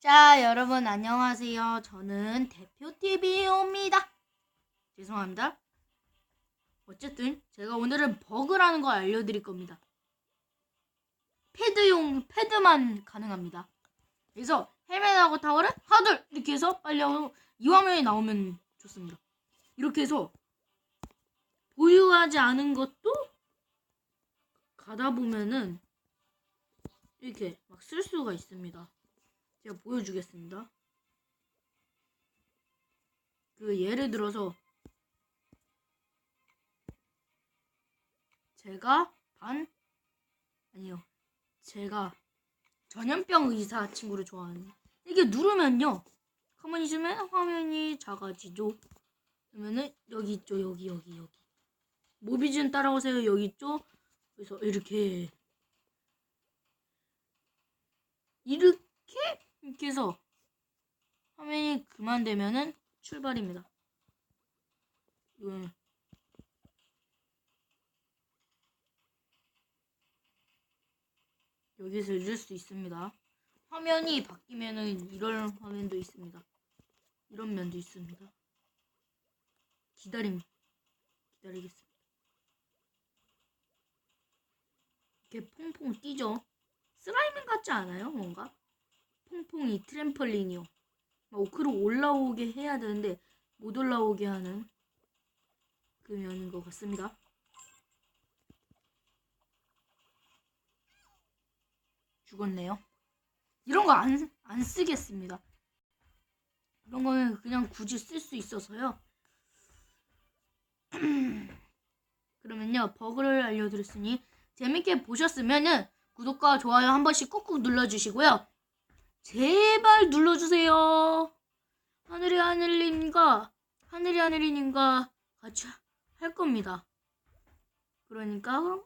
자, 여러분 안녕하세요. 저는 대표TV입니다. 죄송합니다. 어쨌든 제가 오늘은 버그라는 걸 알려드릴 겁니다. 패드용 패드만 가능합니다. 그래서 헬멧하고 타월을 하둘 이렇게 해서 빨리 하고 이 화면이 나오면 좋습니다. 이렇게 해서 보유하지 않은 것도 가다 보면은 이렇게 막 쓸 수가 있습니다. 제가 보여주겠습니다. 그 예를 들어서 제가 반? 아니요. 제가 전염병 의사 친구를 좋아하는. 이게 누르면요. 가만히 있으면 화면이 작아지죠. 그러면은 여기 있죠. 여기 여기 여기. 모비준 따라오세요. 여기 있죠. 그래서 이렇게. 이렇게 해서 화면이 그만 되면은 출발입니다. 이거는 여기서 읽을 수 있습니다. 화면이 바뀌면은 이런 화면도 있습니다. 이런 면도 있습니다. 기다림 기다리겠습니다. 이렇게 퐁퐁 뛰죠. 슬라임 같지 않아요? 뭔가? 퐁퐁이 트램펄린이요. 막 오크로 올라오게 해야 되는데 못 올라오게 하는 그 면인 것 같습니다. 죽었네요. 이런 거 안 안 쓰겠습니다. 이런 거는 그냥 굳이 쓸 수 있어서요. 그러면요 버그를 알려드렸으니 재밌게 보셨으면은 구독과 좋아요 한 번씩 꾹꾹 눌러주시고요. 제발 눌러주세요. 하늘이 하늘님과 하늘이 하늘이님과 같이 할 겁니다. 그러니까